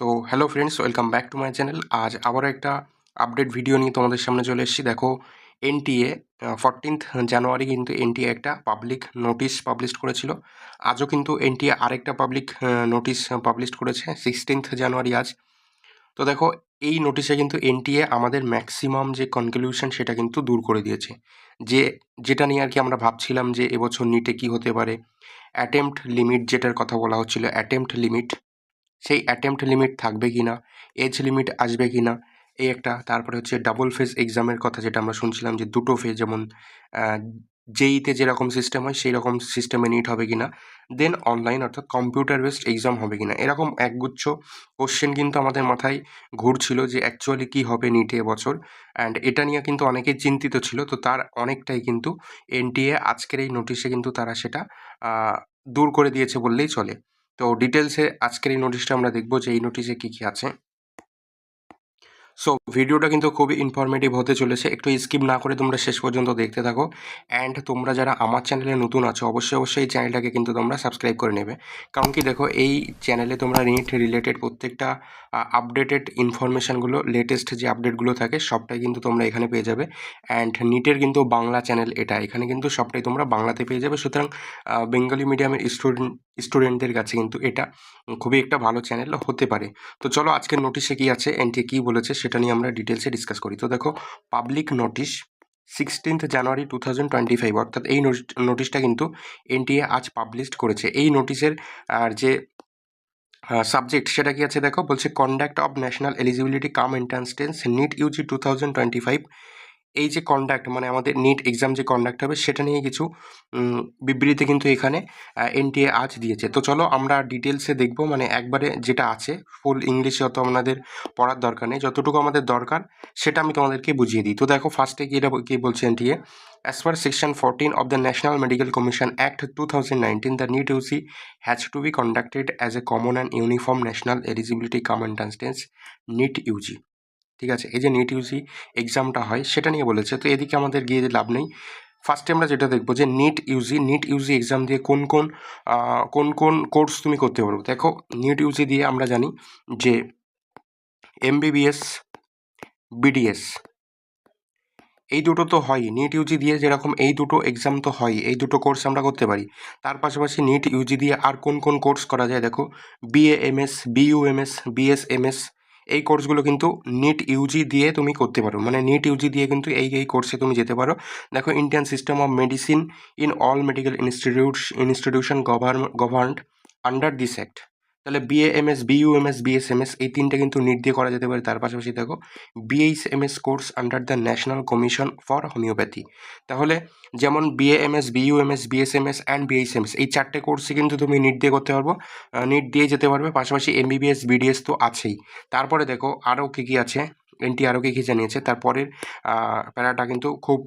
তো hello friends welcome back to my channel আজ আবারও একটা আপডেট ভিডিও নিয়ে তোমাদের সামনে চলে এসেছি। দেখো এনটিএ ফরটিন্থ জানুয়ারি কিন্তু এনটিএ একটা পাবলিক নোটিশ পাবলিশ করেছিল। আজও কিন্তু এনটিএ আরেকটা পাবলিক নোটিশ পাবলিশ করেছে সিক্সটিন্থ জানুয়ারি আজ। তো দেখো, এই নোটিশে কিন্তু এনটিএ আমাদের ম্যাক্সিমাম যে কনক্লুশন সেটা কিন্তু দূর করে দিয়েছে। যে, যেটা নিয়ে আর কি আমরা ভাবছিলাম যে এবছর নিটে কি হতে পারে। অ্যাটেম্পট লিমিট যেটার কথা বলা হচ্ছিল অ্যাটেম্পট লিমিট সেই অ্যাটেম্পট লিমিট থাকবে কি না এজ লিমিট আসবে কি না এই একটা। তারপরে হচ্ছে ডাবল ফেজ এক্সামের কথা যেটা আমরা শুনছিলাম যে দুটো ফেজ যেমন জেইতে যেরকম সিস্টেম হয় সেই রকম সিস্টেমে নিট হবে কি না দেন অনলাইন অর্থাৎ কম্পিউটার বেসড এক্সাম হবে কি না এরকম একগুচ্ছ কোশ্চেন কিন্তু আমাদের মাথায় ঘুরছিল যে অ্যাকচুয়ালি কী হবে নিটে এবছর অ্যান্ড এটা নিয়ে কিন্তু অনেকেই চিন্তিত ছিল। তো তার অনেকটাই কিন্তু এনটিএ আজকের এই নোটিশে কিন্তু তারা সেটা দূর করে দিয়েছে বললেই চলে। তো ডিটেলসে আজকের এই নোটিশটা আমরা দেখব যে এই নোটিশে কী কী আছে। সো ভিডিওটা কিন্তু খুবই ইনফরমেটিভ হতে চলেছে। একটু স্কিপ না করে তোমরা শেষ পর্যন্ত দেখতে থাকো। অ্যান্ড তোমরা যারা আমার চ্যানেলে নতুন আছো, অবশ্যই অবশ্যই এই চ্যানেলটাকে কিন্তু তোমরা সাবস্ক্রাইব করে নেবে। কারণ কি দেখো, এই চ্যানেলে তোমরা নিট রিলেটেড প্রত্যেকটা আপডেটেড ইনফরমেশানগুলো লেটেস্ট যে আপডেটগুলো থাকে, সবটাই কিন্তু তোমরা এখানে পেয়ে যাবে। অ্যান্ড নিটের কিন্তু বাংলা চ্যানেল এটা। এখানে কিন্তু সবটাই তোমরা বাংলাতে পেয়ে যাবে। সুতরাং বেঙ্গলি মিডিয়ামের স্টুডেন্ট স্টুডেন্টদের কাছে কিন্তু এটা খুবই একটা ভালো চ্যানেল হতে পারে। তো চলো, আজকের নোটিশে কী আছে এনটি কী বলেছে সেটা নিয়ে আমরা ডিটেলসে ডিসকাস করি। তো দেখো public notice sixteenth January two thousand twenty five অর্থাৎ এই নোটিশটা কিন্তু এনটিএ আজ পাবলিশড করেছে। এই নোটিশের আর যে সাবজেক্ট সেটা কি আছে দেখো? বলছে conduct of national eligibility cum entrance tense NEET UG two thousand twenty five এই যে কন্ডাক্ট মানে আমাদের নিট এক্সাম যে কন্ডাক্ট হবে, সেটা নিয়ে কিছু বিবৃতি কিন্তু এখানে এনটিএ আজ দিয়েছে। তো চলো আমরা ডিটেলসে দেখব মানে একবারে যেটা আছে ফুল ইংলিশে অত আমাদের পড়ার দরকার নেই, যতটুকু আমাদের দরকার, সেটা আমি তোমাদেরকে বুঝিয়ে দিই। তো দেখো ফার্স্টে কি এটা কী বলছে NTA per section fourteen of the national medical commission act two thousand nineteen the NEET UG has to be conducted as a common and uniform national eligibility cum entrance NEET UG ঠিক আছে? এই যে NEET Yuji এক্সামটা হয়, সেটা নিয়ে বলেছে। তো এদিকে আমাদের গিয়ে লাভ নেই। ফার্স্টে আমরা যেটা দেখব যে NEET UG NEET UG exam দিয়ে কোন কোন কোন কোন কোর্স তুমি করতে পারো দেখো নিট ইউজি দিয়ে আমরা জানি যে এমবিবিএস বিডিএস এই দুটো তো হয়। নিট ইউজি দিয়ে যেরকম এই দুটো এক্সাম তো হয়, এই দুটো কোর্স আমরা করতে পারি। তার পাশাপাশি নিট ইউজি দিয়ে আর কোন কোন কোর্স করা যায়? দেখো BA M S BUMS BSMS এই কোর্সগুলো কিন্তু নিট ইউজি দিয়ে তুমি করতে পারো। মানে নিট ইউজি দিয়ে কিন্তু এই এই কোর্সে তুমি যেতে পারো। দেখো Indian system of medicine in all medical institutes institution govern governed under this act তাহলে বিএএমএস বিইউএমএস বিএসএমএস এই তিনটে কিন্তু নিট দিয়ে করা যেতে পারে। তার পাশাপাশি দেখো BHMS course under the national commission for homeopathy তাহলে যেমন BAMS BUMS BSMS and BHMS এই চারটে কোর্সই কিন্তু তুমি নিট দিয়ে করতে পারব। নিট দিয়ে যেতে পারবে। পাশাপাশি এমবিবিএস বিডিএস তো আছেই। তারপরে দেখো আরও কী কী আছে? এনটি আরও কী কী জানিয়েছে? তারপরের প্যারাটা কিন্তু খুব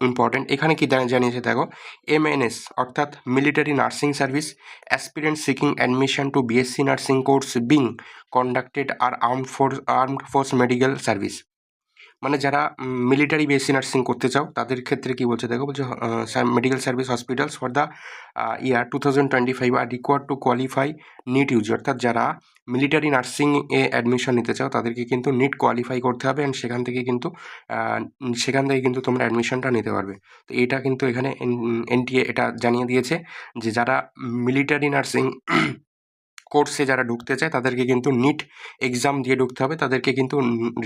ইম্পর্টেন্ট এখানে কি জানিয়েছে, দেখো এমএনএস অর্থাৎ military nursing service aspirant seeking admission to BSc nursing course being conducted R arm force armed force medical service মানে যারা মিলিটারি বেসি নার্সিং করতে চাও, তাদের ক্ষেত্রে কী বলছে? দেখো বলছে medical service hospitals for the year two thousand twenty five are required to qualify NEET UG অর্থাৎ যারা মিলিটারি নার্সিং এ অ্যাডমিশন নিতে চাও, তাদেরকে কিন্তু নিট কোয়ালিফাই করতে হবে অ্যান্ড সেখান থেকে কিন্তু সেখান থেকে কিন্তু তোমরা অ্যাডমিশনটা নিতে পারবে। তো এটা কিন্তু এখানে এনটিএ এটা জানিয়ে দিয়েছে যে যারা মিলিটারি নার্সিং কোর্সে যারা ঢুকতে চায়, তাদেরকে কিন্তু নিট এক্সাম দিয়ে ঢুকতে হবে। তাদেরকে কিন্তু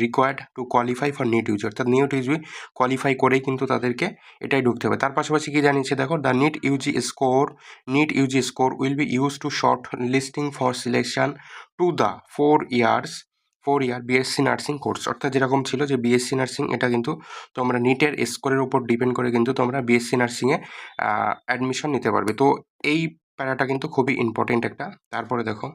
required to qualify for NEET UG অর্থাৎ নিট ইউজি কোয়ালিফাই করেই কিন্তু তাদেরকে এটাই ঢুকতে হবে। তার পাশাপাশি কি জানিয়েছে দেখো the NEET UG score NEET UG score will be use to shortlisting for selection to the four years four year BSc nursing course অর্থাৎ যেরকম ছিল যে বিএসসি নার্সিং এটা কিন্তু তোমরা নিটের স্কোরের উপর ডিপেন্ড করে কিন্তু তোমরা বিএসসি নার্সিংয়ে অ্যাডমিশন নিতে পারবে। তো এই প্যারাটা কিন্তু খুবই ইম্পর্টেন্ট একটা। তারপরে দেখো,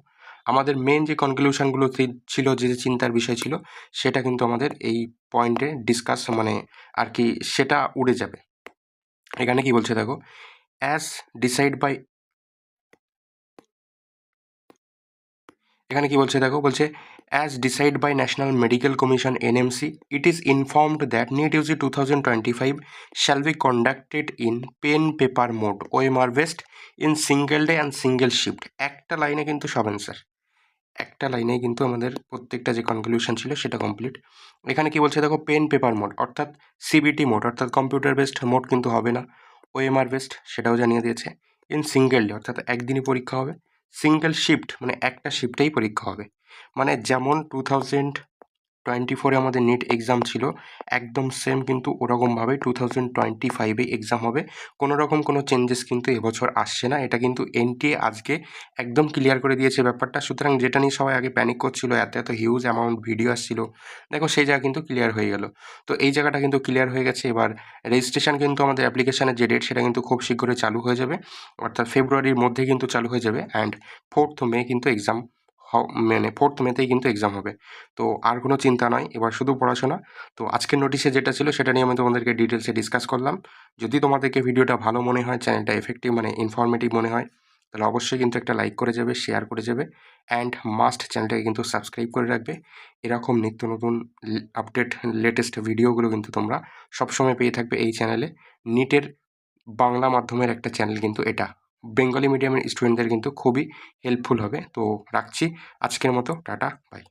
আমাদের মেন যে কনক্লুশনগুলো ছিল, যে যে চিন্তার বিষয় ছিল, সেটা কিন্তু আমাদের এই পয়েন্টে ডিসকাস মানে আর কি সেটা উড়ে যাবে। এখানে কি বলছে দেখো অ্যাজ ডিসাইড বাই এখানে কি বলছে? দেখো, বলছে as decide by national medical commission NMC it is informed that NEET UG two thousand twenty five shall be conducted in pen paper mode OMR based in single day and single shift একটা লাইনে কিন্তু সব answer একটা লাইনে কিন্তু আমাদের প্রত্যেকটা যে কনক্লুশন ছিল সেটা কমপ্লিট এখানে কি বলছে? দেখো পেন পেপার মোড অর্থাৎ সিবিটি মোড অর্থাৎ কম্পিউটার বেসড মোড কিন্তু হবে না। ওএমআর বেসড সেটাও জানিয়ে দিয়েছে। ইন সিঙ্গেল ডে অর্থাৎ একদিনই পরীক্ষা হবে। সিঙ্গেল শিফট মানে একটা শিফটেই পরীক্ষা হবে। মানে যেমন টু থাউজেন্ড টোয়েন্টি ফোরে আমাদের নেট এক্সাম ছিল। একদম সেম কিন্তু ওরকমভাবে টু থাউজেন্ড টোয়েন্টি ফাইভে এক্সাম হবে। কোনো রকম কোনো চেঞ্জেস কিন্তু এবছর আসছে না। এটা কিন্তু এনটিএ আজকে একদম ক্লিয়ার করে দিয়েছে ব্যাপারটা। সুতরাং যেটা নিয়ে সবাই আগে প্যানিক করছিল, এত এত হিউজ অ্যামাউন্ট ভিডিও আসছিল, দেখো সেই জায়গা কিন্তু ক্লিয়ার হয়ে গেল। তো এই জায়গাটা কিন্তু ক্লিয়ার হয়ে গেছে। এবার রেজিস্ট্রেশন কিন্তু আমাদের অ্যাপ্লিকেশনের যে ডেট সেটা কিন্তু খুব শীঘ্রই চালু হয়ে যাবে। অর্থাৎ ফেব্রুয়ারির মধ্যে কিন্তু চালু হয়ে যাবে। অ্যান্ড ফোর্থ মে কিন্তু এক্সাম মানে ফোর্থ মেতেই কিন্তু এক্সাম হবে। তো আর কোনো চিন্তা নয় এবার শুধু পড়াশোনা। তো আজকের নোটিশে যেটা ছিল সেটা নিয়ে আমি তোমাদেরকে ডিটেলসে ডিসকাস করলাম। যদি তোমাদেরকে ভিডিওটা ভালো মনে হয় চ্যানেলটা এফেক্টিভ মানে ইনফরমেটিভ মনে হয়, তাহলে অবশ্যই কিন্তু একটা লাইক করে যাবে শেয়ার করে যাবে অ্যান্ড মাস্ট চ্যানেলটাকে কিন্তু সাবস্ক্রাইব করে রাখবে। এরকম নিত্য নতুন আপডেট লেটেস্ট ভিডিওগুলো কিন্তু তোমরা সবসময় পেয়ে থাকবে এই চ্যানেলে নিটের বাংলা মাধ্যমের একটা চ্যানেল কিন্তু এটা। বেঙ্গলি মিডিয়ামের স্টুডেন্টদের কিন্তু খুবই হেল্পফুল হবে। তো রাখছি। আজকের মতো টাটা বাই